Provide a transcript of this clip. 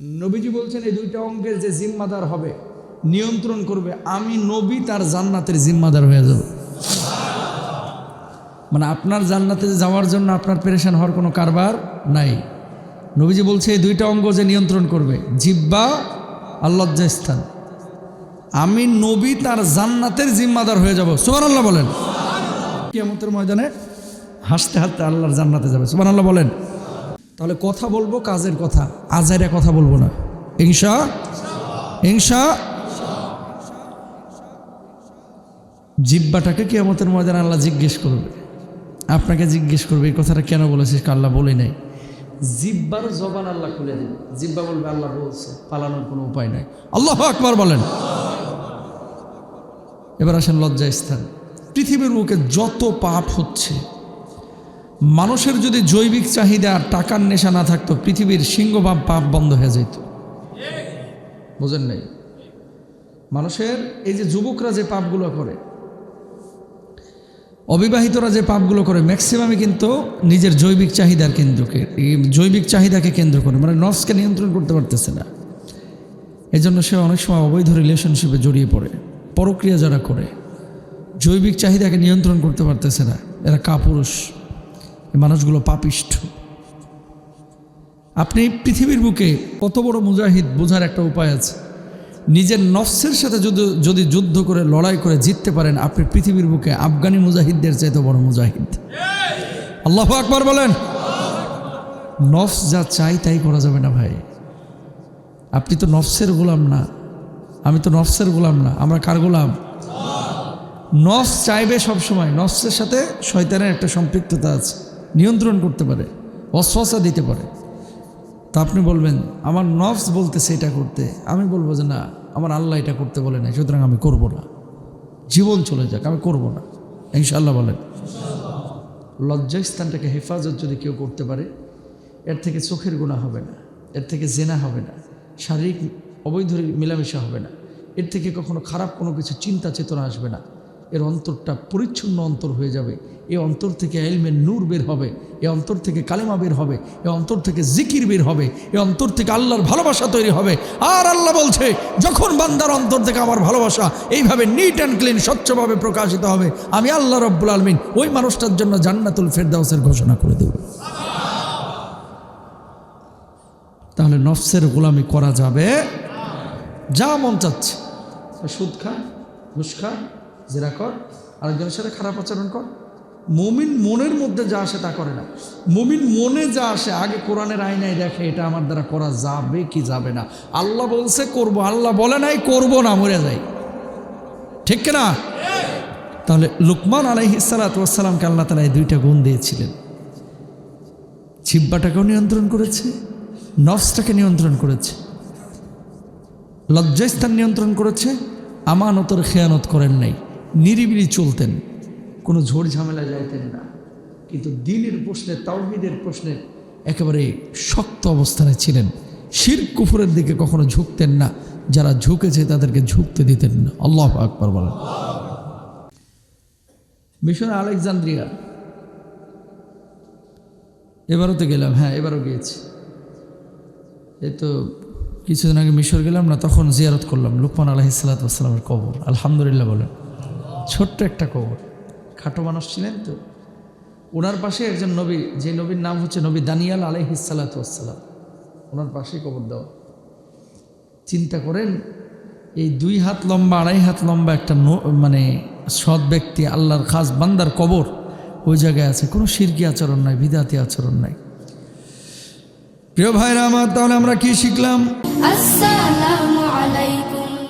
নবীজি বলছেন, এই দুইটা অঙ্গের যে জিম্মাদার হবে, নিয়ন্ত্রণ করবে, আমি নবী তার জান্নাতের জিম্মাদার হয়ে যাব। মানে আপনার জান্নাতে যাওয়ার জন্য আপনার পেরেশান হওয়ার কোনো কারবার নাই। নবীজি বলছে, এই দুইটা অঙ্গ যে নিয়ন্ত্রণ করবে, জিব্বা আর লজ্জাস্থান। আমি নবী তার জান্নাতের জিম্মাদার হয়ে যাব। সুমান আল্লাহ বলেন। কিয়ামতের ময়দানে হাসতে হাসতে আল্লাহর জান্নাতে যাবে। সুমান আল্লাহ বলেন। তাহলে কথা বলব কাজের কথা। আজাইরা কথা বলব না। ইংসা ইংসা জিব্বাটাকে কিয়ামতের ময়দানে আল্লাহ জিজ্ঞেস করবে। আপনাকে জিজ্ঞেস করবে, এই কথাটা কেন বলেছিস? আল্লাহ বলে নাই। জিব্বার জবান আল্লাহ খুলে দেবে জিব্বা বলবে, আল্লাহ বলছে, পালানোর কোনো উপায় নাই। আল্লাহ আকবার বলেন। এবার আসেন লজ্জা স্থান। পৃথিবীর বুকে যত পাপ হচ্ছে মানুষের যদি জৈবিক চাহিদা আর টাকার নেশা না থাকতো, পৃথিবীর সিংহভাব পাপ বন্ধ হয়ে যেত। বোঝেন নাই? মানুষের এই যে যুবকরা যে পাপগুলো করে, অবিবাহিতরা যে পাপগুলো করে ম্যাক্সিমামই কিন্তু নিজের জৈবিক চাহিদার কেন্দ্রকে জৈবিক চাহিদাকে কেন্দ্র করে মানে নফসকে নিয়ন্ত্রণ করতে পারতেছে না। এই জন্য সে অনেক সময় অবৈধ রিলেশনশিপে জড়িয়ে পড়ে, পরক্রিয়া যারা করে, জৈবিক চাহিদাকে নিয়ন্ত্রণ করতে পারতেছে না, এরা কাপুরুষ। মানুষগুলো পাপিষ্ঠ। আপনি পৃথিবীর বুকে কত বড় মুজাহিদ বোঝার একটা উপায় আছে। নিজের নফসের সাথে যদি যদি যুদ্ধ করে, লড়াই করে জিততে পারেন, আপনি পৃথিবীর বুকে আফগানি মুজাহিদদের চাইতে বড় মুজাহিদ। আল্লাহ আকবর বলেন। নফস যা চাই তাই করা যাবে না ভাই। আপনি তো নফসের গোলাম না। আমি তো নফসের গোলাম না। আমরা কার গোলাম? নফস চাইবে সবসময়। নফসের সাথে শয়তানের একটা সম্পৃক্ততা আছে। নিয়ন্ত্রণ করতে পারে, অশ্বাসা দিতে পারে। তা আপনি বলবেন, আমার নফস বলতেছে এটা করতে। আমি বলব যে, না, আমার আল্লাহ এটা করতে বলে নাই, সুতরাং আমি করব না। জীবন চলে যাক, আমি করব না। ইনশাল্লাহ বলেন। লজ্জাস্থানটাকে হেফাজত যদি কেউ করতে পারে, এর থেকে চোখের গুণা হবে না, এর থেকে জেনা হবে না, শারীরিক অবৈধ মেলামেশা হবে না, এর থেকে কখনো খারাপ কোনো কিছু চিন্তা চেতনা আসবে না। এর অন্তরটা পরিচ্ছন্ন অন্তর হয়ে যাবে। এ অন্তর থেকে এলমের নূর বের হবে, এ অন্তর থেকে কালেমা বের হবে, এ অন্তর থেকে জিকির বের হবে, এ অন্তর থেকে আল্লাহর ভালোবাসা তৈরি হবে। আর আল্লাহ বলছে, যখন বান্দার অন্তর থেকে আমার ভালোবাসা এইভাবে নিট অ্যান্ড ক্লিন স্বচ্ছভাবে প্রকাশিত হবে, আমি আল্লাহ রব্বুল আলমিন ওই মানুষটার জন্য জান্নাতুল ফেরদাউসের ঘোষণা করে দেব। তাহলে নফসের গোলামি করা যাবে। যা মন চাচ্ছে। সুদ খা, ঘুষ খা। জেরা কর, আরেকজনের সাথে খারাপ আচরণ কর। মমিন মনের মধ্যে যা আসে তা করে না। মমিন মনে যা আসে, আগে কোরআনের আইনায় দেখে এটা আমার দ্বারা করা যাবে কি যাবে না। আল্লাহ বলছে, করব। আল্লাহ বলে নাই, করব না, মরে যাই। ঠিক না তাহলে লুকমান আলাইহিসালাতামকে আল্লাহ তালা এই দুইটা গুণ দিয়েছিলেন। ছিব্বাটাকেও নিয়ন্ত্রণ করেছে, নফসটাকে নিয়ন্ত্রণ করেছে, লজ্জাস্থান নিয়ন্ত্রণ করেছে, আমানতর খেয়ানত করেন নাই। নিরিবিলি চলতেন। কোনো ঝোড় ঝামেলা যাইতেন না। কিন্তু দিনের প্রশ্নে, তাওহিদের প্রশ্নে একেবারে শক্ত অবস্থানে ছিলেন। শির কুফুরের দিকে কখনো ঝুঁকতেন না। যারা ঝুঁকেছে তাদেরকে ঝুঁকতে দিতেন না। আল্লাহ আকবর বলেন। Mission Alexandria. এবারও তো গেলাম। হ্যাঁ এবারও গিয়েছি। এই তো কিছুদিন আগে মিশর গেলাম না, তখন জিয়ারত করলাম। লুকমান আলহিসাল্লামের কবর। আলহামদুলিল্লাহ বলেন। ছোট্ট একটা কবর। খাটো মানুষ ছিলেন তো? ওনার পাশে একজন নবী, যে নবীর নাম হচ্ছে নবী দানিয়াল আলহিসাল্লাতাম ওনার পাশেই কবর দেওয়া। চিন্তা করেন, এই দুই হাত লম্বা, আড়াই হাত লম্বা একটা মানে সৎ ব্যক্তি, আল্লাহর খাস বান্দার কবর, ওই জায়গায় আছে। কোনো শিরকি আচরণ নাই, বিদাতি আচরণ নাই। প্রিয় ভাইরা, আমার তাহলে আমরা কি শিখলাম? আসসালামু আলাইকুম।